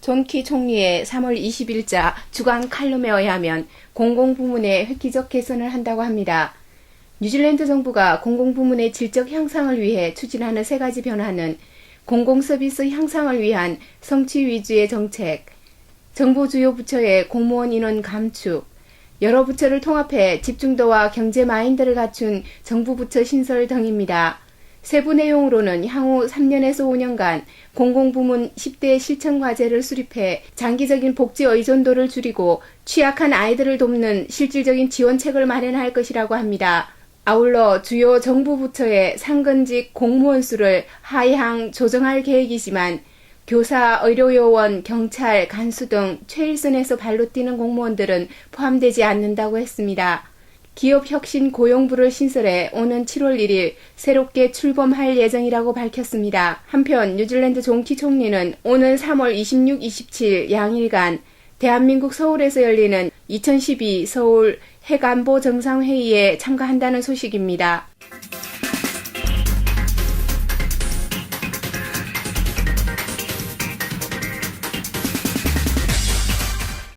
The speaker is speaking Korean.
존키 총리의 3월 20일자 주간 칼럼에 의하면 공공부문의 획기적 개선을 한다고 합니다. 뉴질랜드 정부가 공공부문의 질적 향상을 위해 추진하는 세 가지 변화는 공공서비스 향상을 위한 성취 위주의 정책, 정부 주요 부처의 공무원 인원 감축, 여러 부처를 통합해 집중도와 경제 마인드를 갖춘 정부 부처 신설 등입니다. 세부 내용으로는 향후 3년에서 5년간 공공부문 10대 실천 과제를 수립해 장기적인 복지 의존도를 줄이고 취약한 아이들을 돕는 실질적인 지원책을 마련할 것이라고 합니다. 아울러 주요 정부 부처의 상근직 공무원 수를 하향 조정할 계획이지만 교사, 의료요원, 경찰, 간수 등 최일선에서 발로 뛰는 공무원들은 포함되지 않는다고 했습니다. 기업혁신 고용부를 신설해 오는 7월 1일 새롭게 출범할 예정이라고 밝혔습니다. 한편 뉴질랜드 존키 총리는 오는 3월 26, 27 양일간 대한민국 서울에서 열리는 2012 서울 핵안보 정상회의에 참가한다는 소식입니다.